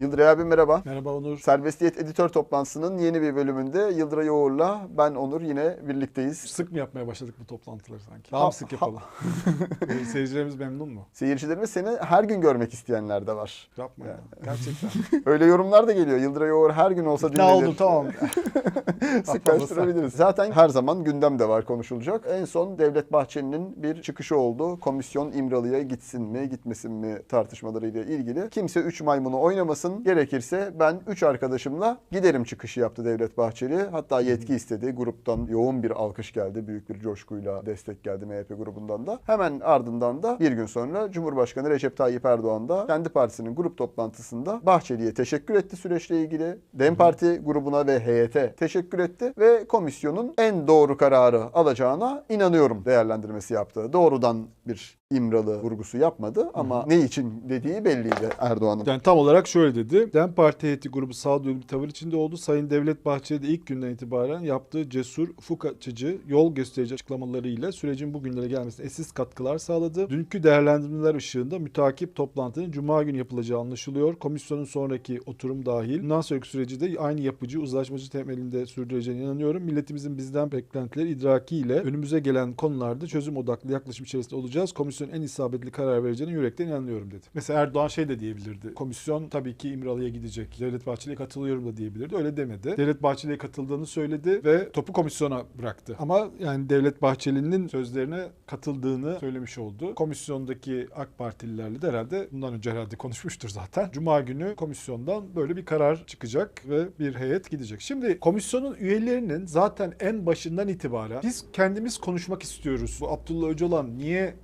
Yıldıray abi merhaba. Merhaba Onur. Serbestiyet editör toplantısının yeni bir bölümünde Yıldıray Yoğur'la ben Onur yine birlikteyiz. Sık mı yapmaya başladık bu toplantıları sanki? Daha Ha- mı sık yapalım? Seyircilerimiz memnun mu? Seyircilerimiz seni her gün görmek isteyenler de var. Yapma ya. Gerçekten. Öyle yorumlar da geliyor. Yıldıray Yoğur her gün olsa ne dinlenir. oldu tamam. Sıklaştırabiliriz. Zaten her zaman gündemde var konuşulacak. En son Devlet Bahçeli'nin bir çıkışı oldu. Komisyon İmralı'ya gitsin mi gitmesin mi tartışmalarıyla ilgili. Kimse 3 maymunu oynamasın. Gerekirse ben 3 arkadaşımla giderim çıkışı yaptı Devlet Bahçeli. Hatta yetki istedi. Gruptan yoğun bir alkış geldi. Büyük bir coşkuyla destek geldi MHP grubundan da. Hemen ardından da bir gün sonra Cumhurbaşkanı Recep Tayyip Erdoğan da kendi partisinin grup toplantısında Bahçeli'ye teşekkür etti süreçle ilgili. Dem Parti grubuna ve heyete teşekkür etti ve komisyonun en doğru kararı alacağına inanıyorum değerlendirmesi yaptı. Doğrudan bir İmralı vurgusu yapmadı ama ne için dediği belliydi Erdoğan'ın. Yani tam olarak şöyle dedi. DEM Parti heyeti grubu sağduyulu bir tavır içinde oldu. Sayın Devlet Bahçeli de ilk günden itibaren yaptığı cesur, ufuk açıcı, yol gösterici açıklamalarıyla sürecin bugünlere gelmesine eşsiz katkılar sağladı. Dünkü değerlendirmeler ışığında mütakip toplantının Cuma günü yapılacağı anlaşılıyor. Komisyonun sonraki oturum dahil. Bundan sonraki süreci de aynı yapıcı, uzlaşmacı temelinde sürdüreceğine inanıyorum. Milletimizin bizden beklentileri idrakiyle önümüze gelen konularda çözüm odaklı yaklaşım içerisinde olacağız. Komisyonun en isabetli karar vereceğine yürekten inanıyorum dedi. Mesela Erdoğan şey de diyebilirdi. Komisyon tabii ki İmralı'ya gidecek. Devlet Bahçeli'ye katılıyorum da diyebilirdi. Öyle demedi. Devlet Bahçeli'ye katıldığını söyledi ve topu komisyona bıraktı. Ama yani Devlet Bahçeli'nin sözlerine katıldığını söylemiş oldu. Komisyondaki AK Partililerle de herhalde bundan önce herhalde konuşmuştur zaten. Cuma günü komisyondan böyle bir karar çıkacak ve bir heyet gidecek. Şimdi komisyonun üyelerinin zaten en başından itibaren biz kendimiz konuşmak istiyoruz. Bu Abdullah Öcalan niye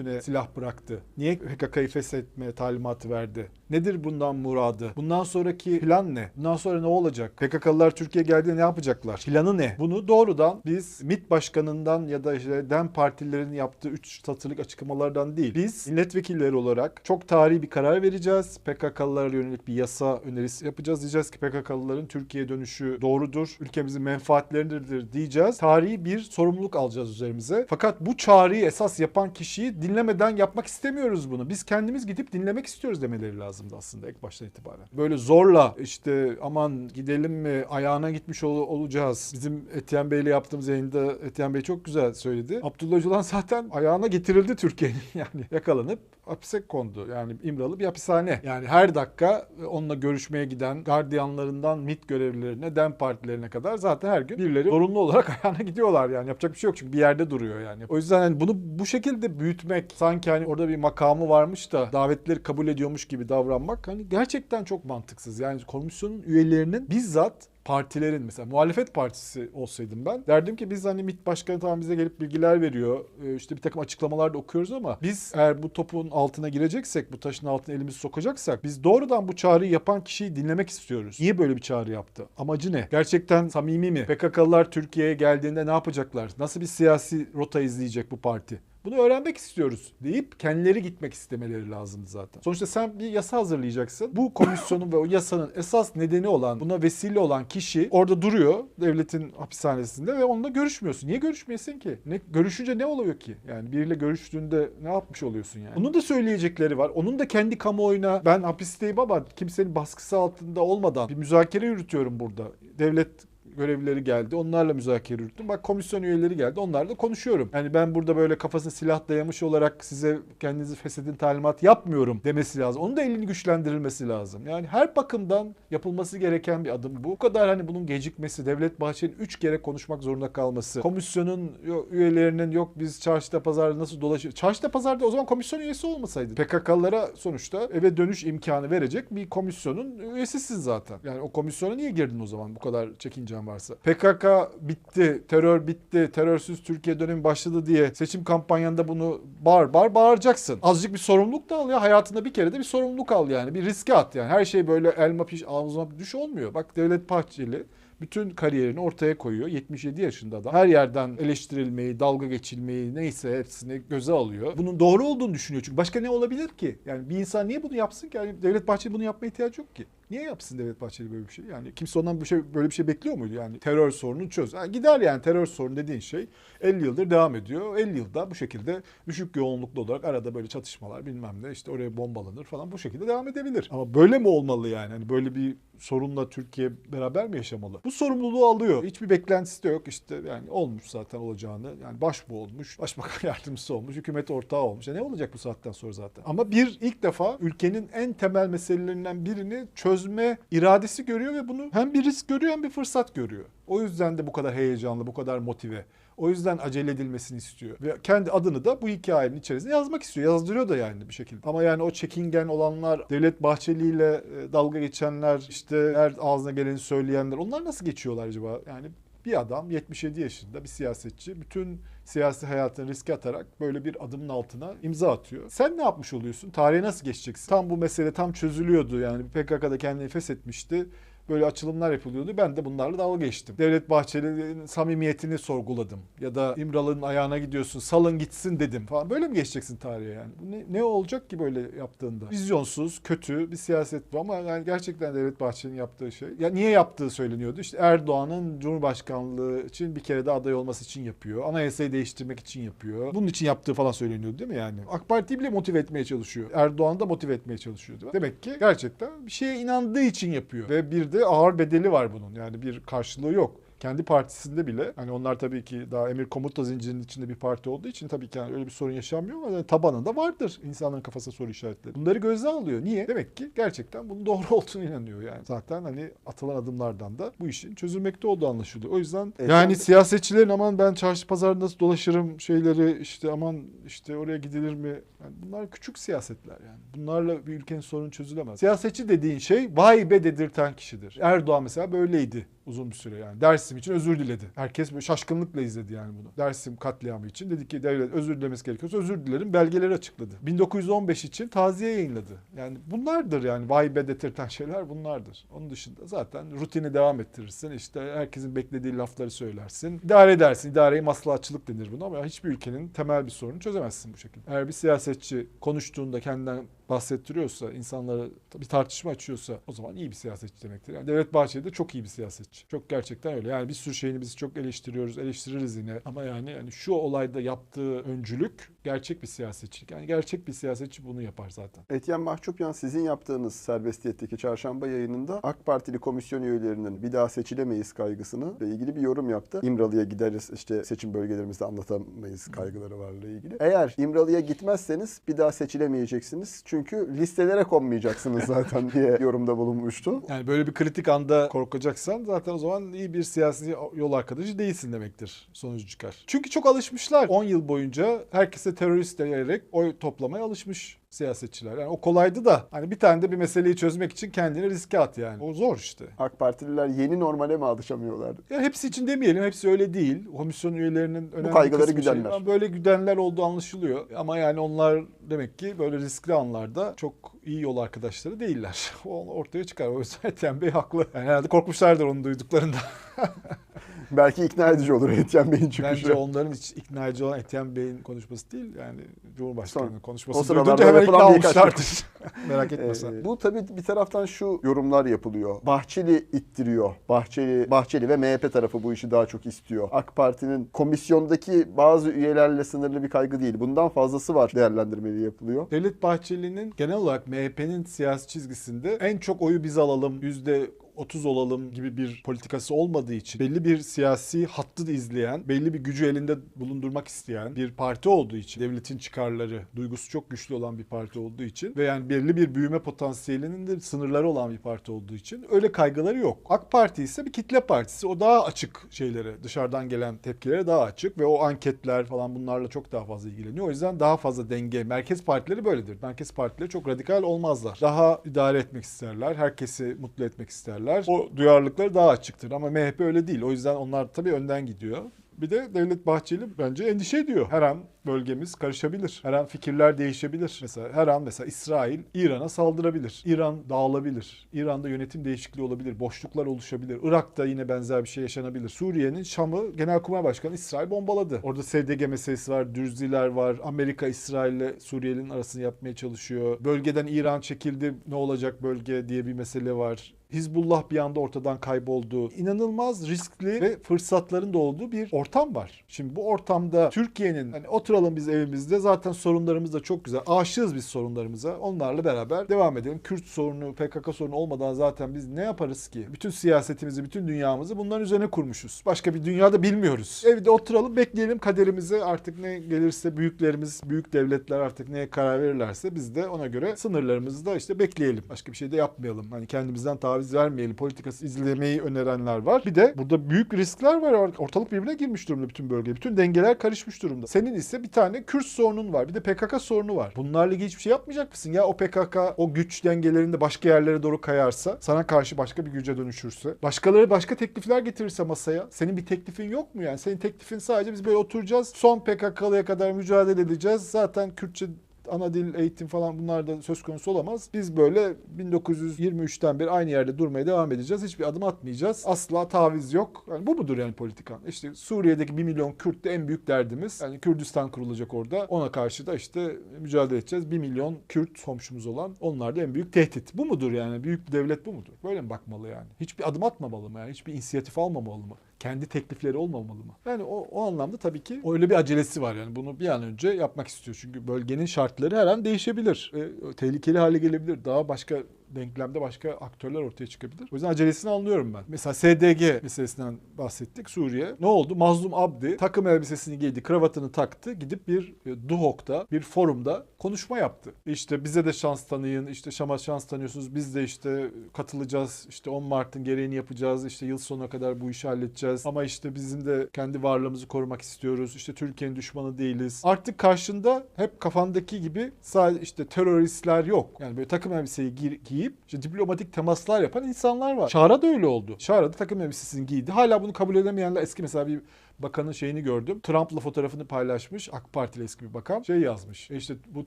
örgütüne silah bıraktı? Niye PKK'yı feshetme talimatı verdi? Nedir bundan muradı? Bundan sonraki plan ne? Bundan sonra ne olacak? PKK'lılar Türkiye geldiğinde ne yapacaklar? Planı ne? Bunu doğrudan biz MİT başkanından ya da işte DEM partilerinin yaptığı 3 satırlık açıklamalardan değil. Biz milletvekilleri olarak çok tarihi bir karar vereceğiz. PKK'lılara yönelik bir yasa önerisi yapacağız. Diyeceğiz ki PKK'lıların Türkiye'ye dönüşü doğrudur. Ülkemizin menfaatlerindedir diyeceğiz. Tarihi bir sorumluluk alacağız üzerimize. Fakat bu çağrıyı esas yapan kişiyi dinlemeden yapmak istemiyoruz bunu. Biz kendimiz gidip dinlemek istiyoruz demeleri lazımdı aslında ilk baştan itibaren. Böyle zorla işte aman gidelim mi ayağına gitmiş ol- olacağız. Bizim Etiyen Bey'le yaptığımız yayında Etiyen Bey çok güzel söyledi. Abdullah Öcalan zaten ayağına getirildi Türkiye'nin yani yakalanıp hapise kondu. Yani İmralı bir hapishane. Yani her dakika onunla görüşmeye giden gardiyanlarından MİT görevlilerine, DEM partilerine kadar zaten her gün birileri zorunlu olarak ayağına gidiyorlar yani. Yapacak bir şey yok çünkü bir yerde duruyor yani. O yüzden hani bunu bu şekilde büyütmek sanki hani orada bir makamı varmış da davetleri kabul ediyormuş gibi davranmak hani gerçekten çok mantıksız. Yani komisyonun üyelerinin bizzat partilerin mesela muhalefet partisi olsaydım ben derdim ki biz hani MİT başkanı tamam bize gelip bilgiler veriyor Ee, işte bir takım açıklamalar da okuyoruz ama biz eğer bu topun altına gireceksek bu taşın altına elimizi sokacaksak biz doğrudan bu çağrıyı yapan kişiyi dinlemek istiyoruz. Niye böyle bir çağrı yaptı? Amacı ne? Gerçekten samimi mi? PKK'lılar Türkiye'ye geldiğinde ne yapacaklar? Nasıl bir siyasi rota izleyecek bu parti? Bunu öğrenmek istiyoruz deyip kendileri gitmek istemeleri lazımdı zaten. Sonuçta sen bir yasa hazırlayacaksın. Bu komisyonun ve o yasanın esas nedeni olan, buna vesile olan kişi orada duruyor devletin hapishanesinde ve onunla görüşmüyorsun. Niye görüşmeyesin ki? Ne görüşünce ne oluyor ki? Yani biriyle görüştüğünde ne yapmış oluyorsun yani? Onun da söyleyecekleri var. Onun da kendi kamuoyuna ben hapisteyim ama kimsenin baskısı altında olmadan bir müzakere yürütüyorum burada. Devlet görevlileri geldi. Onlarla müzakere yürüttüm. Bak komisyon üyeleri geldi. Onlarla konuşuyorum. Yani ben burada böyle kafasına silah dayamış olarak size kendinizi feshedin talimat yapmıyorum demesi lazım. Onun da elini güçlendirilmesi lazım. Yani her bakımdan yapılması gereken bir adım bu. Bu kadar hani bunun gecikmesi, Devlet Bahçeli'nin 3 kere konuşmak zorunda kalması, komisyonun yo- üyelerinin yok biz çarşıda pazarda nasıl dolaşıyor. Çarşıda pazarda o zaman komisyon üyesi olmasaydı. PKK'lara sonuçta eve dönüş imkanı verecek bir komisyonun üyesisin zaten. Yani o komisyona niye girdin o zaman bu kadar çekincen varsa? PKK bitti, terör bitti, terörsüz Türkiye dönemi başladı diye seçim kampanyanda bunu bağır bağır bağıracaksın. Azıcık bir sorumluluk da al ya. Hayatında bir kere de bir sorumluluk al yani. Bir riske at yani. Her şey böyle elma piş ağzıma düş olmuyor. Bak Devlet Bahçeli Bütün kariyerini ortaya koyuyor. 77 yaşında adam. Her yerden eleştirilmeyi, dalga geçilmeyi neyse hepsini göze alıyor. Bunun doğru olduğunu düşünüyor. Çünkü başka ne olabilir ki? Yani bir insan niye bunu yapsın ki? Yani Devlet Bahçeli bunu yapmaya ihtiyacı yok ki. Niye yapsın Devlet Bahçeli böyle bir şey? Yani kimse ondan bir şey böyle bir şey bekliyor muydu? Yani terör sorununu çöz. Yani gider yani terör sorunu dediğin şey 50 yıldır devam ediyor. 50 yılda bu şekilde düşük yoğunluklu olarak arada böyle çatışmalar bilmem ne işte oraya bombalanır falan bu şekilde devam edebilir. Ama böyle mi olmalı yani? Hani böyle bir sorunla Türkiye beraber mi yaşamalı? Bu sorumluluğu alıyor. Hiçbir beklentisi de yok. İşte yani olmuş zaten olacağını. Yani başbu olmuş, başbakan yardımcısı olmuş, hükümet ortağı olmuş. Ya ne olacak bu saatten sonra zaten? Ama bir ilk defa ülkenin en temel meselelerinden birini çözme iradesi görüyor ve bunu hem bir risk görüyor hem bir fırsat görüyor. O yüzden de bu kadar heyecanlı, bu kadar motive. O yüzden acele edilmesini istiyor. Ve kendi adını da bu hikayenin içerisinde yazmak istiyor. Yazdırıyor da yani bir şekilde. Ama yani o çekingen olanlar, Devlet Bahçeli ile e, dalga geçenler, işte her ağzına geleni söyleyenler onlar nasıl geçiyorlar acaba? Yani bir adam 77 yaşında bir siyasetçi bütün siyasi hayatını riske atarak böyle bir adımın altına imza atıyor. Sen ne yapmış oluyorsun? Tarihe nasıl geçeceksin? Tam bu mesele tam çözülüyordu yani PKK'da kendini nefes etmişti böyle açılımlar yapılıyordu. Ben de bunlarla dalga geçtim. Devlet Bahçeli'nin samimiyetini sorguladım. Ya da İmralı'nın ayağına gidiyorsun salın gitsin dedim falan. Böyle mi geçeceksin tarihe yani? Ne, ne olacak ki böyle yaptığında? Vizyonsuz, kötü bir siyaset bu ama yani gerçekten Devlet Bahçeli'nin yaptığı şey. Ya niye yaptığı söyleniyordu? İşte Erdoğan'ın Cumhurbaşkanlığı için bir kere de aday olması için yapıyor. Anayasayı değiştirmek için yapıyor. Bunun için yaptığı falan söyleniyordu değil mi yani? AK Parti'yi bile motive etmeye çalışıyor. Erdoğan da motive etmeye çalışıyordu. Demek ki gerçekten bir şeye inandığı için yapıyor. Ve bir de ağır bedeli var bunun. Yani bir karşılığı yok. Kendi partisinde bile hani onlar tabii ki daha emir komuta zincirinin içinde bir parti olduğu için tabii ki yani öyle bir sorun yaşanmıyor ama yani tabanında vardır insanların kafasında soru işaretleri. Bunları gözle alıyor. Niye? Demek ki gerçekten bunun doğru olduğunu inanıyor yani. Zaten hani atılan adımlardan da bu işin çözülmekte olduğu anlaşılıyor. O yüzden Evet, yani ben- siyasetçilerin aman ben çarşı pazarda nasıl dolaşırım şeyleri işte aman işte oraya gidilir mi? Yani bunlar küçük siyasetler yani. Bunlarla bir ülkenin sorunu çözülemez. Siyasetçi dediğin şey vay be dedirten kişidir. Erdoğan mesela böyleydi uzun bir süre yani. Dersim için özür diledi. Herkes böyle şaşkınlıkla izledi yani bunu. Dersim katliamı için dedi ki devlet özür dilemesi gerekiyorsa özür dilerim belgeleri açıkladı. 1915 için taziye yayınladı. Yani bunlardır yani vay be dedirten şeyler bunlardır. Onun dışında zaten rutini devam ettirirsin. İşte herkesin beklediği lafları söylersin. İdare edersin. İdareyi maslahatçılık denir buna ama hiçbir ülkenin temel bir sorunu çözemezsin bu şekilde. Eğer bir siyasetçi konuştuğunda kendinden bahsettiriyorsa, insanlara bir tartışma açıyorsa o zaman iyi bir siyasetçi demektir. Yani Devlet Bahçeli de çok iyi bir siyasetçi. Çok gerçekten öyle. Yani bir sürü şeyini biz çok eleştiriyoruz, eleştiririz yine. Ama yani yani şu olayda yaptığı öncülük gerçek bir siyasetçilik. Yani gerçek bir siyasetçi bunu yapar zaten. Etyen Mahçupyan sizin yaptığınız serbestiyetteki çarşamba yayınında AK Partili komisyon üyelerinin bir daha seçilemeyiz kaygısını ile ilgili bir yorum yaptı. İmralı'ya gideriz işte seçim bölgelerimizde anlatamayız kaygıları varla ilgili. Eğer İmralı'ya gitmezseniz bir daha seçilemeyeceksiniz. Çünkü listelere konmayacaksınız zaten diye yorumda bulunmuştu. Yani böyle bir kritik anda korkacaksan zaten o zaman iyi bir siyasi yol arkadaşı değilsin demektir. Sonucu çıkar. Çünkü çok alışmışlar. 10 yıl boyunca herkese terörist diyerek oy toplamaya alışmış siyasetçiler. Yani o kolaydı da hani bir tane de bir meseleyi çözmek için kendini riske at yani. O zor işte. AK Partililer yeni normale mi alışamıyorlar? Ya hepsi için demeyelim. Hepsi öyle değil. Komisyon üyelerinin önemli kaygıları kısmı şey- güdenler. Ama böyle güdenler olduğu anlaşılıyor. Ama yani onlar demek ki böyle riskli anlarda çok iyi yol arkadaşları değiller. O ortaya çıkar. O yüzden Etyen Bey haklı. Yani herhalde korkmuşlardır onu duyduklarında. Belki ikna edici olur Etyen Bey'in çıkışı. Bence onların hiç ikna edici olan Etyen Bey'in konuşması değil. Yani Cumhurbaşkanı'nın konuşması. o duyunca hemen ikna olmuşlardır. Merak etme sen. Ee, bu tabii bir taraftan şu yorumlar yapılıyor. Bahçeli ittiriyor. Bahçeli Bahçeli ve MHP tarafı bu işi daha çok istiyor. AK Parti'nin komisyondaki bazı üyelerle sınırlı bir kaygı değil. Bundan fazlası var değerlendirmeli yapılıyor. Devlet Bahçeli'nin genel olarak MHP'nin siyasi çizgisinde en çok oyu biz alalım, yüzde 30 olalım gibi bir politikası olmadığı için belli bir siyasi hattı izleyen, belli bir gücü elinde bulundurmak isteyen bir parti olduğu için devletin çıkarları, duygusu çok güçlü olan bir parti olduğu için ve yani belli bir büyüme potansiyelinin de sınırları olan bir parti olduğu için öyle kaygıları yok. AK Parti ise bir kitle partisi. O daha açık şeylere, dışarıdan gelen tepkilere daha açık ve o anketler falan bunlarla çok daha fazla ilgileniyor. O yüzden daha fazla denge. Merkez partileri böyledir. Merkez partileri çok radikal olmazlar. Daha idare etmek isterler. Herkesi mutlu etmek isterler. O duyarlılıkları daha açıktır ama MHP öyle değil. O yüzden onlar tabii önden gidiyor. Bir de Devlet Bahçeli bence endişe ediyor. Her an bölgemiz karışabilir. Her an fikirler değişebilir. Mesela her an mesela İsrail İran'a saldırabilir. İran dağılabilir. İran'da yönetim değişikliği olabilir. Boşluklar oluşabilir. Irak'ta yine benzer bir şey yaşanabilir. Suriye'nin Şam'ı Genelkurmay Başkanı İsrail bombaladı. Orada SDG meselesi var, Dürziler var. Amerika İsrail ile Suriye'nin arasını yapmaya çalışıyor. Bölgeden İran çekildi. Ne olacak bölge diye bir mesele var. Hizbullah bir anda ortadan kayboldu. İnanılmaz riskli ve fırsatların da olduğu bir ortam var. Şimdi bu ortamda Türkiye'nin hani oturalım biz evimizde zaten sorunlarımız da çok güzel. Aşığız biz sorunlarımıza. Onlarla beraber devam edelim. Kürt sorunu, PKK sorunu olmadan zaten biz ne yaparız ki? Bütün siyasetimizi, bütün dünyamızı bunların üzerine kurmuşuz. Başka bir dünyada bilmiyoruz. Evde oturalım, bekleyelim kaderimize artık ne gelirse büyüklerimiz, büyük devletler artık neye karar verirlerse biz de ona göre sınırlarımızı da işte bekleyelim. Başka bir şey de yapmayalım. Hani kendimizden taviz vermeyelim. Politikası izlemeyi önerenler var. Bir de burada büyük riskler var. Ortalık birbirine girmiş durumda bütün bölge. Bütün dengeler karışmış durumda. Senin ise bir tane Kürt sorunun var. Bir de PKK sorunu var. Bunlarla ilgili hiçbir şey yapmayacak mısın? Ya o PKK o güç dengelerinde başka yerlere doğru kayarsa, sana karşı başka bir güce dönüşürse, başkaları başka teklifler getirirse masaya, senin bir teklifin yok mu yani? Senin teklifin sadece biz böyle oturacağız. Son PKK'lıya kadar mücadele edeceğiz. Zaten Kürtçe ana dil, eğitim falan bunlar da söz konusu olamaz. Biz böyle 1923'ten beri aynı yerde durmaya devam edeceğiz. Hiçbir adım atmayacağız. Asla taviz yok. Yani bu mudur yani politikan? İşte Suriye'deki 1 milyon Kürt de en büyük derdimiz. Yani Kürdistan kurulacak orada. Ona karşı da işte mücadele edeceğiz. 1 milyon Kürt komşumuz olan onlar da en büyük tehdit. Bu mudur yani? Büyük bir devlet bu mudur? Böyle mi bakmalı yani? Hiçbir adım atmamalı mı yani? Hiçbir inisiyatif almamalı mı? Kendi teklifleri olmamalı mı? Yani o, o anlamda tabii ki öyle bir acelesi var yani bunu bir an önce yapmak istiyor. Çünkü bölgenin şartları her an değişebilir. E, tehlikeli hale gelebilir. Daha başka denklemde başka aktörler ortaya çıkabilir. O yüzden acelesini anlıyorum ben. Mesela SDG meselesinden bahsettik Suriye. Ne oldu? Mazlum Abdi takım elbisesini giydi, kravatını taktı. Gidip bir e, Duhok'ta, bir forumda konuşma yaptı. İşte bize de şans tanıyın, işte Şam'a şans tanıyorsunuz. Biz de işte katılacağız. İşte 10 Mart'ın gereğini yapacağız. İşte yıl sonuna kadar bu işi halledeceğiz. Ama işte bizim de kendi varlığımızı korumak istiyoruz. İşte Türkiye'nin düşmanı değiliz. Artık karşında hep kafandaki gibi sadece işte teröristler yok. Yani böyle takım elbiseyi giy giyip işte diplomatik temaslar yapan insanlar var. Şara da öyle oldu. Şara da takım elbisesini giydi. Hala bunu kabul edemeyenler eski mesela bir bakanın şeyini gördüm. Trump'la fotoğrafını paylaşmış. AK Partili eski bir bakan. Şey yazmış. E işte bu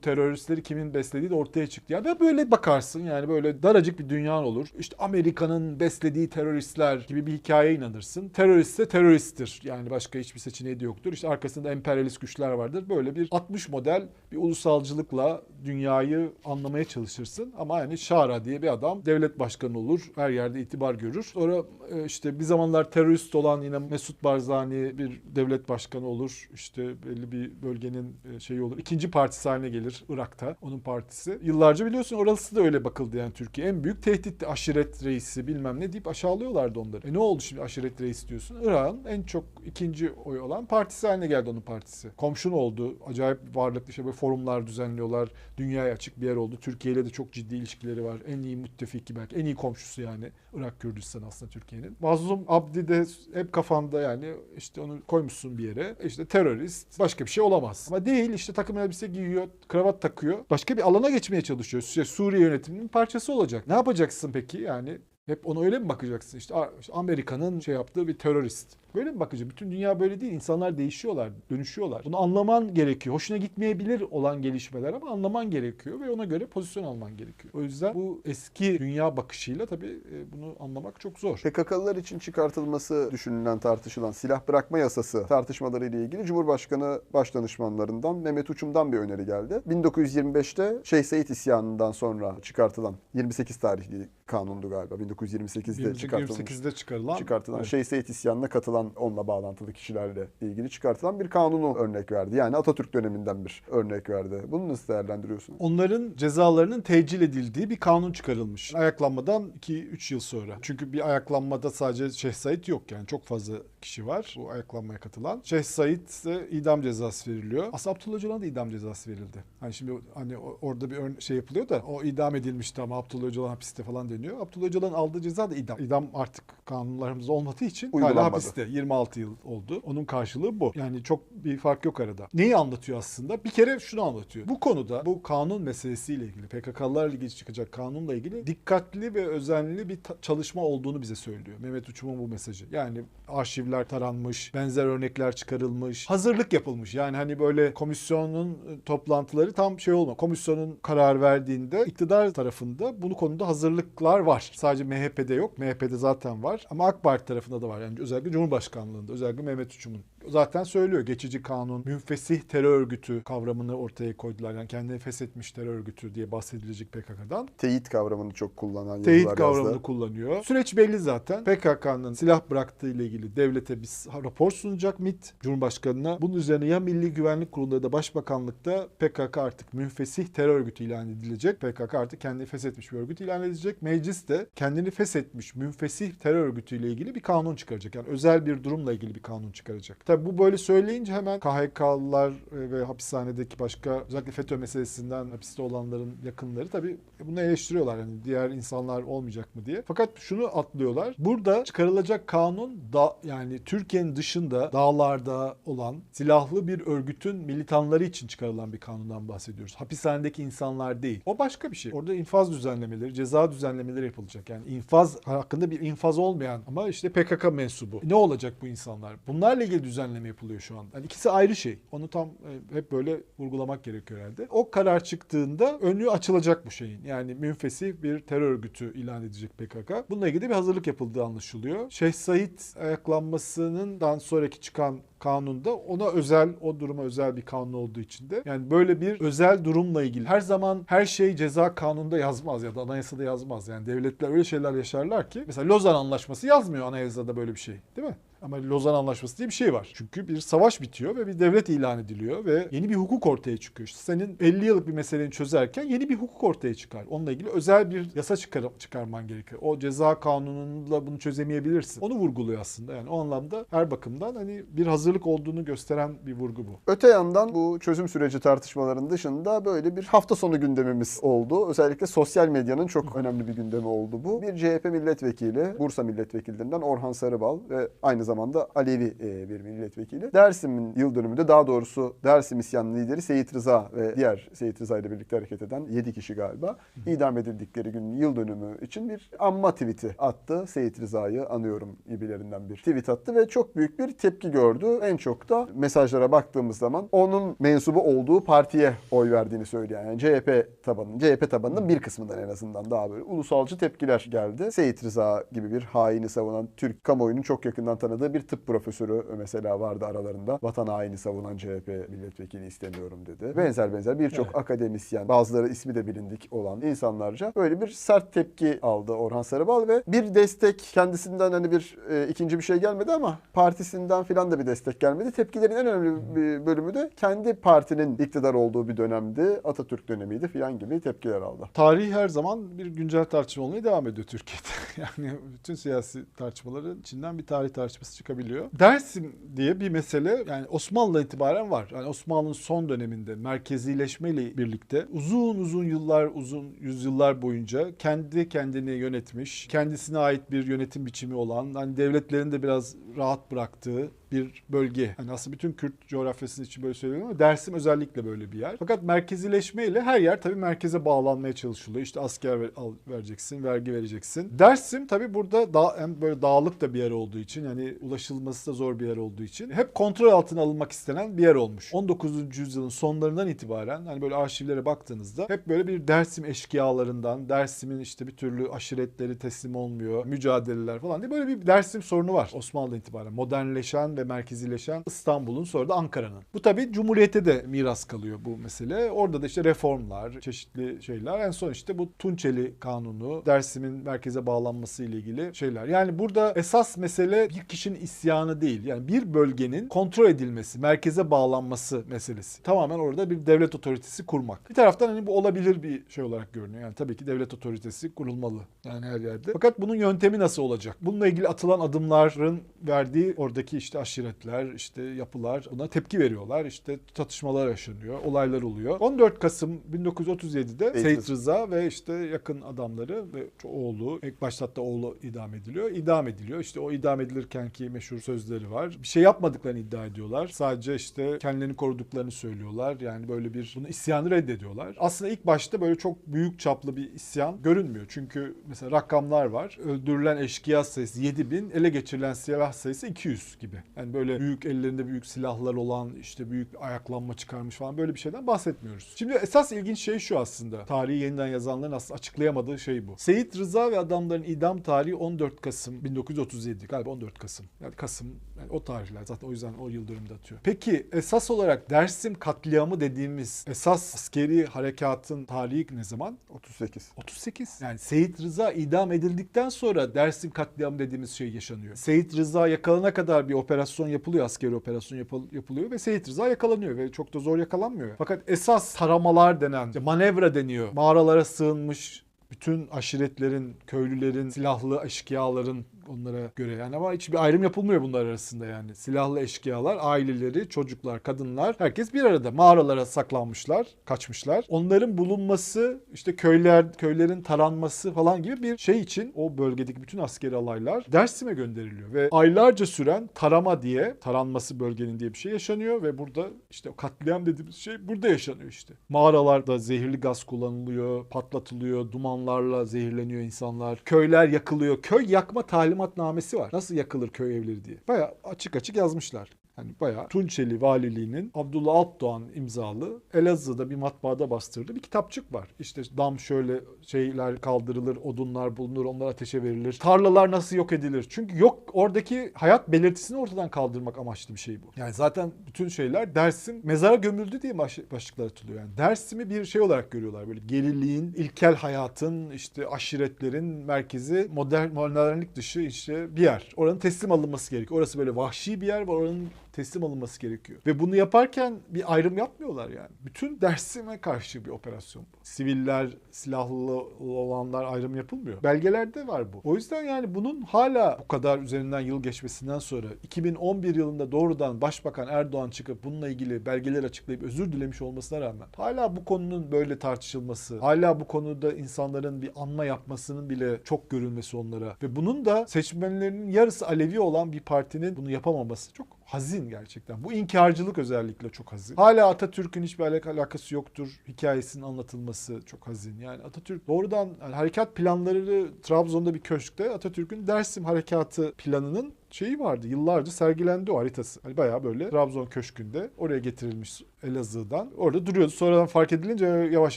teröristleri kimin beslediği de ortaya çıktı. Yani ve böyle bakarsın yani böyle daracık bir dünyan olur. İşte Amerika'nın beslediği teröristler gibi bir hikayeye inanırsın. Terörist ise teröristtir. Yani başka hiçbir seçeneği de yoktur. İşte arkasında emperyalist güçler vardır. Böyle bir 60 model bir ulusalcılıkla dünyayı anlamaya çalışırsın. Ama yani Şara diye bir adam devlet başkanı olur. Her yerde itibar görür. Sonra e, işte bir zamanlar terörist olan yine Mesut Barzani bir devlet başkanı olur. İşte belli bir bölgenin e, şeyi olur. İkinci partisi haline gelir Irak'ta onun partisi. Yıllarca biliyorsun orası da öyle bakıldı yani Türkiye. En büyük tehditti aşiret reisi bilmem ne deyip aşağılıyorlardı onları. E ne oldu şimdi aşiret reisi diyorsun? Irak'ın en çok ikinci oy olan partisi haline geldi onun partisi. Komşun oldu. Acayip varlıklı şey böyle forumlar düzenliyorlar. Dünyaya açık bir yer oldu. Türkiye ile de çok ciddi ilişkileri var. En iyi müttefiki belki. En iyi komşusu yani. Irak Kürdistan aslında Türkiye'nin. Mazlum Abdi de hep kafanda yani işte onu koymuşsun bir yere. İşte terörist başka bir şey olamaz. Ama değil işte takım elbise giyiyor, kravat takıyor. Başka bir alana geçmeye çalışıyor. İşte Suriye yönetiminin parçası olacak. Ne yapacaksın peki yani? Hep ona öyle mi bakacaksın? İşte Amerika'nın şey yaptığı bir terörist. Böyle mi bakacağım? Bütün dünya böyle değil. İnsanlar değişiyorlar, dönüşüyorlar. Bunu anlaman gerekiyor. Hoşuna gitmeyebilir olan gelişmeler ama anlaman gerekiyor ve ona göre pozisyon alman gerekiyor. O yüzden bu eski dünya bakışıyla tabii e, bunu anlamak çok zor. PKK'lılar için çıkartılması düşünülen tartışılan silah bırakma yasası tartışmaları ile ilgili Cumhurbaşkanı başdanışmanlarından Mehmet Uçum'dan bir öneri geldi. 1925'te Şeyh Said isyanından sonra çıkartılan 28 tarihli kanundu galiba. 1928'de çıkartılan 28'de çıkarılan. çıkartılan Evet. Şeyh Said isyanına katılan onunla bağlantılı kişilerle ilgili çıkartılan bir kanunu örnek verdi. Yani Atatürk döneminden bir örnek verdi. Bunu nasıl değerlendiriyorsunuz? Onların cezalarının tecil edildiği bir kanun çıkarılmış. Ayaklanmadan 2-3 yıl sonra. Çünkü bir ayaklanmada sadece Şeyh Said yok yani çok fazla kişi var bu ayaklanmaya katılan. Şeyh Said'e idam cezası veriliyor. Aslında Abdullah Öcalan'a da idam cezası verildi. Hani şimdi hani orada bir şey yapılıyor da o idam edilmişti ama Abdullah Öcalan hapiste falan deniyor. Abdullah Öcalan'ın aldığı ceza da idam. İdam artık kanunlarımızda olmadığı için hala hapiste. 26 yıl oldu. Onun karşılığı bu. Yani çok bir fark yok arada. Neyi anlatıyor aslında? Bir kere şunu anlatıyor. Bu konuda bu kanun meselesiyle ilgili PKK'larla ilgili çıkacak kanunla ilgili dikkatli ve özenli bir çalışma olduğunu bize söylüyor. Mehmet Uçum'un bu mesajı. Yani arşivler taranmış, benzer örnekler çıkarılmış, hazırlık yapılmış. Yani hani böyle komisyonun e, toplantıları tam şey olma. Komisyonun karar verdiğinde iktidar tarafında bunu konuda hazırlıklar var. Sadece MHP'de yok. MHP'de zaten var. Ama AK Parti tarafında da var. Yani özellikle Cumhurbaşkanlığında, özellikle Mehmet Uçum'un zaten söylüyor. Geçici kanun, münfesih terör örgütü kavramını ortaya koydular. Yani kendini feshetmiş terör örgütü diye bahsedilecek PKK'dan. Teyit kavramını çok kullanan Teyit kavramını yazdı. kullanıyor. Süreç belli zaten. PKK'nın silah bıraktığı ile ilgili devlete bir rapor sunacak MİT Cumhurbaşkanına. Bunun üzerine ya Milli Güvenlik Kurulu'nda da Başbakanlıkta PKK artık münfesih terör örgütü ilan edilecek. PKK artık kendini feshetmiş bir örgüt ilan edecek. Meclis de kendini feshetmiş münfesih terör örgütü ile ilgili bir kanun çıkaracak. Yani özel bir durumla ilgili bir kanun çıkaracak. Tabi bu böyle söyleyince hemen KHK'lılar ve hapishanedeki başka özellikle FETÖ meselesinden hapiste olanların yakınları tabi bunu eleştiriyorlar. Yani diğer insanlar olmayacak mı diye. Fakat şunu atlıyorlar. Burada çıkarılacak kanun da yani Türkiye'nin dışında dağlarda olan silahlı bir örgütün militanları için çıkarılan bir kanundan bahsediyoruz. Hapishanedeki insanlar değil. O başka bir şey. Orada infaz düzenlemeleri, ceza düzenlemeleri yapılacak. Yani infaz hakkında bir infaz olmayan ama işte PKK mensubu. Ne olacak bu insanlar? Bunlarla ilgili düzenleme yapılıyor şu an. Yani ikisi ayrı şey. Onu tam e, hep böyle vurgulamak gerekiyor herhalde. O karar çıktığında önü açılacak bu şeyin. Yani münfesih bir terör örgütü ilan edecek PKK. Bununla ilgili bir hazırlık yapıldığı anlaşılıyor. Şeyh Said ayaklanmasından sonraki çıkan kanunda ona özel, o duruma özel bir kanun olduğu için de yani böyle bir özel durumla ilgili her zaman her şey ceza kanununda yazmaz ya da anayasada yazmaz. Yani devletler öyle şeyler yaşarlar ki mesela Lozan Anlaşması yazmıyor anayasada böyle bir şey değil mi? Ama Lozan Anlaşması diye bir şey var. Çünkü bir savaş bitiyor ve bir devlet ilan ediliyor ve yeni bir hukuk ortaya çıkıyor. İşte senin 50 yıllık bir meseleyi çözerken yeni bir hukuk ortaya çıkar. Onunla ilgili özel bir yasa çıkar, çıkarman gerekiyor. O ceza kanunuyla bunu çözemeyebilirsin. Onu vurguluyor aslında. Yani o anlamda her bakımdan hani bir hazırlık olduğunu gösteren bir vurgu bu. Öte yandan bu çözüm süreci tartışmaların dışında böyle bir hafta sonu gündemimiz oldu. Özellikle sosyal medyanın çok önemli bir gündemi oldu bu. Bir CHP milletvekili, Bursa milletvekillerinden Orhan Sarıbal ve aynı zamanda Alevi e, bir milletvekili. Dersim'in yıl dönümünde daha doğrusu Dersim isyan lideri Seyit Rıza ve diğer Seyit Rıza ile birlikte hareket eden 7 kişi galiba idam edildikleri günün yıl dönümü için bir anma tweet'i attı. Seyit Rıza'yı anıyorum gibilerinden bir tweet attı ve çok büyük bir tepki gördü. En çok da mesajlara baktığımız zaman onun mensubu olduğu partiye oy verdiğini söylüyor. Yani CHP tabanının, CHP tabanının bir kısmından en azından daha böyle ulusalcı tepkiler geldi. Seyit Rıza gibi bir haini savunan Türk kamuoyunun çok yakından tanıdığı bir tıp profesörü mesela vardı aralarında. Vatan haini savunan CHP milletvekili istemiyorum dedi. Benzer benzer birçok Evet. akademisyen, bazıları ismi de bilindik olan insanlarca böyle bir sert tepki aldı Orhan Sarıbal ve bir destek kendisinden hani bir e, ikinci bir şey gelmedi ama partisinden filan da bir destek gelmedi. Tepkilerin en önemli bir bölümü de kendi partinin iktidar olduğu bir dönemdi. Atatürk dönemiydi filan gibi tepkiler aldı. Tarih her zaman bir güncel tartışma olmaya devam ediyor Türkiye'de. Yani bütün siyasi tartışmaların içinden bir tarih tartışması çıkabiliyor. Dersim diye bir mesele yani Osmanlı'dan itibaren var. Yani Osmanlı'nın son döneminde merkezileşmeyle birlikte uzun uzun yıllar, uzun yüzyıllar boyunca kendi kendini yönetmiş, kendisine ait bir yönetim biçimi olan, hani devletlerin de biraz rahat bıraktığı bir bölge. Hani aslında bütün Kürt coğrafyası için böyle söylüyorum ama Dersim özellikle böyle bir yer. Fakat merkezileşmeyle her yer tabii merkeze bağlanmaya çalışılıyor. İşte asker ver- al, vereceksin, vergi vereceksin. Dersim tabii burada da, hem böyle dağlık da bir yer olduğu için yani ulaşılması da zor bir yer olduğu için hep kontrol altına alınmak istenen bir yer olmuş. 19. yüzyılın sonlarından itibaren hani böyle arşivlere baktığınızda hep böyle bir Dersim eşkıyalarından, Dersim'in işte bir türlü aşiretleri teslim olmuyor, mücadeleler falan diye böyle bir Dersim sorunu var Osmanlı'dan itibaren. Modernleşen ve merkezileşen İstanbul'un sonra da Ankara'nın. Bu tabii Cumhuriyet'e de miras kalıyor bu mesele. Orada da işte reformlar, çeşitli şeyler. En son işte bu Tunçeli Kanunu, Dersim'in merkeze bağlanması ile ilgili şeyler. Yani burada esas mesele bir kişinin isyanı değil. Yani bir bölgenin kontrol edilmesi, merkeze bağlanması meselesi. Tamamen orada bir devlet otoritesi kurmak. Bir taraftan hani bu olabilir bir şey olarak görünüyor. Yani tabii ki devlet otoritesi kurulmalı. Yani her yerde. Fakat bunun yöntemi nasıl olacak? Bununla ilgili atılan adımların verdiği oradaki işte aşiretler, işte yapılar buna tepki veriyorlar. İşte çatışmalar yaşanıyor, olaylar oluyor. 14 Kasım 1937'de Seyit Rıza. Ve işte yakın adamları ve oğlu, ilk başta oğlu idam ediliyor. İdam ediliyor. İşte o idam edilirken ki meşhur sözleri var. Bir şey yapmadıklarını iddia ediyorlar. Sadece işte kendilerini koruduklarını söylüyorlar. Yani böyle bir bunu isyanı reddediyorlar. Aslında ilk başta böyle çok büyük çaplı bir isyan görünmüyor. Çünkü mesela rakamlar var. Öldürülen eşkıya sayısı 7000, ele geçirilen silah sayısı 200 gibi. Yani böyle büyük ellerinde büyük silahlar olan işte büyük ayaklanma çıkarmış falan böyle bir şeyden bahsetmiyoruz. Şimdi esas ilginç şey şu aslında. Tarihi yeniden yazanların aslında açıklayamadığı şey bu. Seyit Rıza ve adamların idam tarihi 14 Kasım 1937 galiba 14 Kasım. Yani Kasım yani o tarihler zaten o yüzden o yıl dönümünde atıyor. Peki esas olarak Dersim katliamı dediğimiz esas askeri harekatın tarihi ne zaman? 38. 38. Yani Seyit Rıza idam edildikten sonra Dersim katliamı dediğimiz şey yaşanıyor. Seyit Rıza yakalana kadar bir operasyon yapılıyor, askeri operasyon yapıl- yapılıyor ve Seyit Rıza yakalanıyor ve çok da zor yakalanmıyor. Fakat esas taramalar denen, işte manevra deniyor. Mağaralara sığınmış bütün aşiretlerin, köylülerin, silahlı eşkıyaların onlara göre yani ama hiçbir ayrım yapılmıyor bunlar arasında yani. Silahlı eşkıyalar, aileleri, çocuklar, kadınlar herkes bir arada mağaralara saklanmışlar, kaçmışlar. Onların bulunması, işte köyler, köylerin taranması falan gibi bir şey için o bölgedeki bütün askeri alaylar Dersim'e gönderiliyor ve aylarca süren tarama diye, taranması bölgenin diye bir şey yaşanıyor ve burada işte o katliam dediğimiz şey burada yaşanıyor işte. Mağaralarda zehirli gaz kullanılıyor, patlatılıyor, dumanlarla zehirleniyor insanlar. Köyler yakılıyor. Köy yakma talimatnamesi var. Nasıl yakılır köy evleri diye. Baya açık açık yazmışlar. Hani bayağı Tunçeli Valiliği'nin Abdullah Altdoğan imzalı Elazığ'da bir matbaada bastırdığı bir kitapçık var. İşte dam şöyle şeyler kaldırılır, odunlar bulunur, onlar ateşe verilir. Tarlalar nasıl yok edilir? Çünkü yok oradaki hayat belirtisini ortadan kaldırmak amaçlı bir şey bu. Yani zaten bütün şeyler Dersim mezara gömüldü diye baş, başlıklar atılıyor. Yani Dersim'i bir şey olarak görüyorlar. Böyle geriliğin, ilkel hayatın, işte aşiretlerin merkezi, modern modernlik dışı işte bir yer. Oranın teslim alınması gerekiyor. Orası böyle vahşi bir yer ve oranın teslim alınması gerekiyor. Ve bunu yaparken bir ayrım yapmıyorlar yani. Bütün Dersim'e karşı bir operasyon bu. Siviller, silahlı olanlar ayrım yapılmıyor. Belgelerde var bu. O yüzden yani bunun hala bu kadar üzerinden yıl geçmesinden sonra 2011 yılında doğrudan Başbakan Erdoğan çıkıp bununla ilgili belgeler açıklayıp özür dilemiş olmasına rağmen hala bu konunun böyle tartışılması, hala bu konuda insanların bir anma yapmasının bile çok görülmesi onlara ve bunun da seçmenlerinin yarısı Alevi olan bir partinin bunu yapamaması çok hazin gerçekten. Bu inkarcılık özellikle çok hazin. Hala Atatürk'ün hiçbir alak- alakası yoktur. Hikayesinin anlatılması çok hazin. Yani Atatürk doğrudan yani harekat planları Trabzon'da bir köşkte Atatürk'ün Dersim harekatı planının şeyi vardı. Yıllarca sergilendi o haritası. Hani bayağı böyle Trabzon köşkünde oraya getirilmiş Elazığ'dan. Orada duruyordu. Sonradan fark edilince yavaş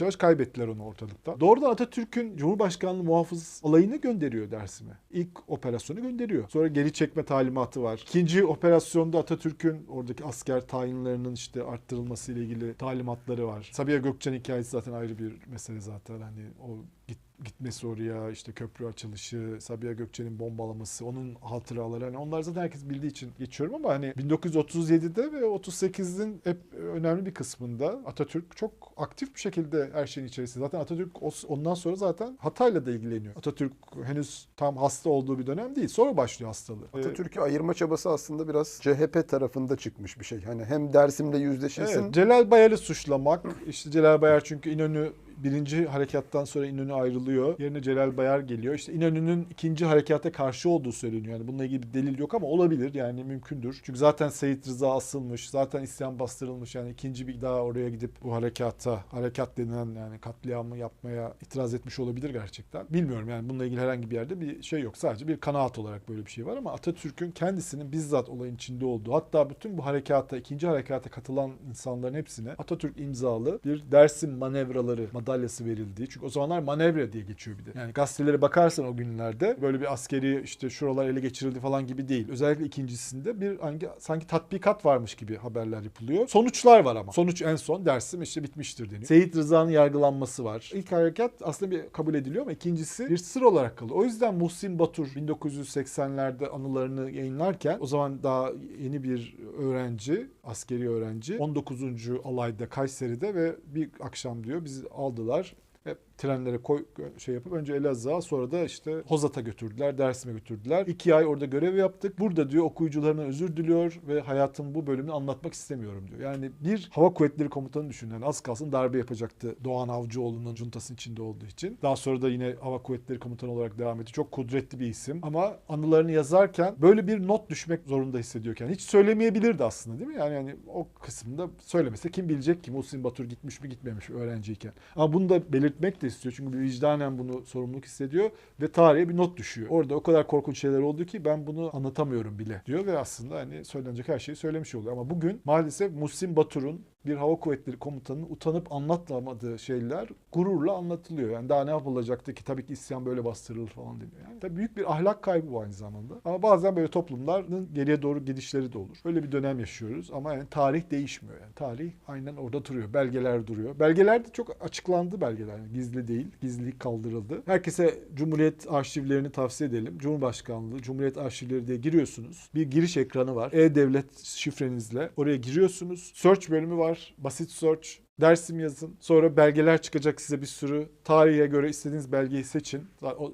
yavaş kaybettiler onu ortalıkta. Doğrudan Atatürk'ün Cumhurbaşkanlığı muhafız alayını gönderiyor Dersim'e. İlk operasyonu gönderiyor. Sonra geri çekme talimatı var. İkinci operasyonda Atatürk'ün oradaki asker tayinlerinin işte arttırılması ile ilgili talimatları var. Sabiha Gökçen hikayesi zaten ayrı bir mesele zaten. Hani o git gitmesi oraya işte köprü açılışı, Sabiha Gökçen'in bombalaması, onun hatıraları hani onlar zaten herkes bildiği için geçiyorum ama hani 1937'de ve 38'in hep önemli bir kısmında Atatürk çok aktif bir şekilde her şeyin içerisinde. Zaten Atatürk ondan sonra zaten Hatay'la da ilgileniyor. Atatürk henüz tam hasta olduğu bir dönem değil. Sonra başlıyor hastalığı. Atatürk'ü ayırma çabası aslında biraz CHP tarafında çıkmış bir şey. Hani hem Dersim'de yüzleşilsin Evet, Celal Bayar'ı suçlamak. işte Celal Bayar çünkü İnönü birinci harekattan sonra İnönü ayrılıyor. Yerine Celal Bayar geliyor. İşte İnönü'nün ikinci harekata karşı olduğu söyleniyor. Yani bununla ilgili bir delil yok ama olabilir yani mümkündür. Çünkü zaten Seyit Rıza asılmış. Zaten isyan bastırılmış. Yani ikinci bir daha oraya gidip bu harekata, harekat denilen yani katliamı yapmaya itiraz etmiş olabilir gerçekten. Bilmiyorum yani bununla ilgili herhangi bir yerde bir şey yok. Sadece bir kanaat olarak böyle bir şey var ama Atatürk'ün kendisinin bizzat olayın içinde olduğu hatta bütün bu harekata, ikinci harekata katılan insanların hepsine Atatürk imzalı bir Dersim manevraları madalyası verildiği. Çünkü o zamanlar manevra diye geçiyor bir de. Yani gazetelere bakarsan o günlerde böyle bir askeri işte şuralar ele geçirildi falan gibi değil. Özellikle ikincisinde bir hangi, sanki tatbikat varmış gibi haberler yapılıyor. Sonuçlar var ama. Sonuç en son Dersim işte bitmiştir deniyor. Seyit Rıza'nın yargılanması var. İlk harekat aslında bir kabul ediliyor ama ikincisi bir sır olarak kalıyor. O yüzden Muhsin Batur 1980'lerde anılarını yayınlarken o zaman daha yeni bir öğrenci, askeri öğrenci 19. alayda Kayseri'de ve bir akşam diyor bizi aldılar hep trenlere koy şey yapıp önce Elazığ'a sonra da işte Hozat'a götürdüler, Dersim'e götürdüler. İki ay orada görev yaptık. Burada diyor okuyucularına özür diliyor ve hayatım bu bölümünü anlatmak istemiyorum diyor. Yani bir hava kuvvetleri komutanı düşünün. Yani az kalsın darbe yapacaktı Doğan Avcıoğlu'nun juntasının içinde olduğu için. Daha sonra da yine hava kuvvetleri komutanı olarak devam etti. Çok kudretli bir isim. Ama anılarını yazarken böyle bir not düşmek zorunda hissediyorken hiç söylemeyebilirdi aslında değil mi? Yani, yani o kısımda söylemese kim bilecek ki Muhsin Batur gitmiş mi gitmemiş mi öğrenciyken. Ama bunu da belirtmek de istiyor. Çünkü vicdanen bunu sorumluluk hissediyor ve tarihe bir not düşüyor. Orada o kadar korkunç şeyler oldu ki ben bunu anlatamıyorum bile diyor ve aslında hani söylenecek her şeyi söylemiş oluyor. Ama bugün maalesef Muhsin Batur'un bir hava kuvvetleri komutanının utanıp anlatamadığı şeyler gururla anlatılıyor. Yani daha ne yapılacaktı ki tabii ki isyan böyle bastırılır falan deniyor. Yani tabii büyük bir ahlak kaybı bu aynı zamanda. Ama bazen böyle toplumların geriye doğru gidişleri de olur. Öyle bir dönem yaşıyoruz ama yani tarih değişmiyor. Yani tarih aynen orada duruyor. Belgeler duruyor. Belgeler de çok açıklandı belgeler. Yani gizli değil. Gizlilik kaldırıldı. Herkese Cumhuriyet arşivlerini tavsiye edelim. Cumhurbaşkanlığı, Cumhuriyet arşivleri diye giriyorsunuz. Bir giriş ekranı var. E-Devlet şifrenizle. Oraya giriyorsunuz. Search bölümü var. Basit search. Dersim yazın. Sonra belgeler çıkacak size bir sürü. Tarihe göre istediğiniz belgeyi seçin.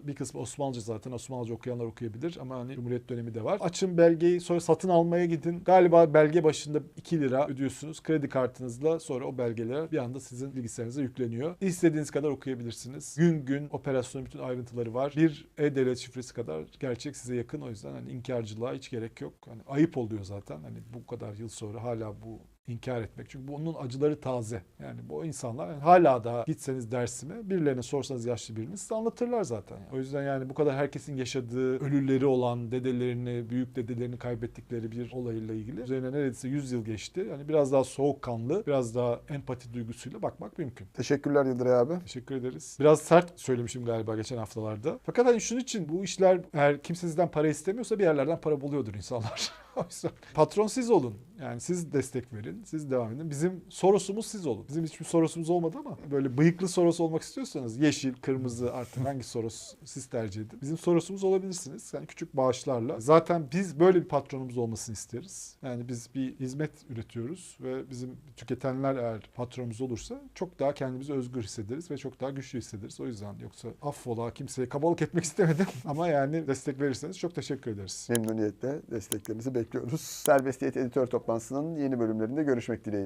Bir kısmı Osmanlıca zaten. Osmanlıca okuyanlar okuyabilir ama hani Cumhuriyet dönemi de var. Açın belgeyi sonra satın almaya gidin. Galiba belge başında 2 lira ödüyorsunuz. Kredi kartınızla sonra o belgeler bir anda sizin bilgisayarınıza yükleniyor. İstediğiniz kadar okuyabilirsiniz. Gün gün operasyonun bütün ayrıntıları var. Bir e-devlet şifresi kadar gerçek size yakın. O yüzden hani inkarcılığa hiç gerek yok. Hani ayıp oluyor zaten. Hani bu kadar yıl sonra hala bu inkar etmek. Çünkü bunun acıları taze. Yani bu insanlar yani hala da gitseniz dersime birilerine sorsanız yaşlı birini size anlatırlar zaten. O yüzden yani bu kadar herkesin yaşadığı ölüleri olan dedelerini, büyük dedelerini kaybettikleri bir olayla ilgili üzerine neredeyse 100 yıl geçti. Yani biraz daha soğukkanlı, biraz daha empati duygusuyla bakmak mümkün. Teşekkürler Yıldıray abi. Teşekkür ederiz. Biraz sert söylemişim galiba geçen haftalarda. Fakat hani şunun için bu işler eğer kimse sizden para istemiyorsa bir yerlerden para buluyordur insanlar. o yüzden patron siz olun. Yani siz destek verin. Siz devam edin. Bizim Soros'umuz siz olun. Bizim hiçbir Soros'umuz olmadı ama böyle bıyıklı Soros olmak istiyorsanız yeşil, kırmızı artık hangi Soros siz tercih edin. Bizim Soros'umuz olabilirsiniz. Yani küçük bağışlarla. Zaten biz böyle bir patronumuz olmasını isteriz. Yani biz bir hizmet üretiyoruz ve bizim tüketenler eğer patronumuz olursa çok daha kendimizi özgür hissederiz ve çok daha güçlü hissederiz. O yüzden yoksa affola kimseye kabalık etmek istemedim ama yani destek verirseniz çok teşekkür ederiz. Memnuniyetle desteklerinizi bekliyoruz. Serbestiyet Editör Toplantısı'nın yeni bölümlerinde görüşmek dileğiyle.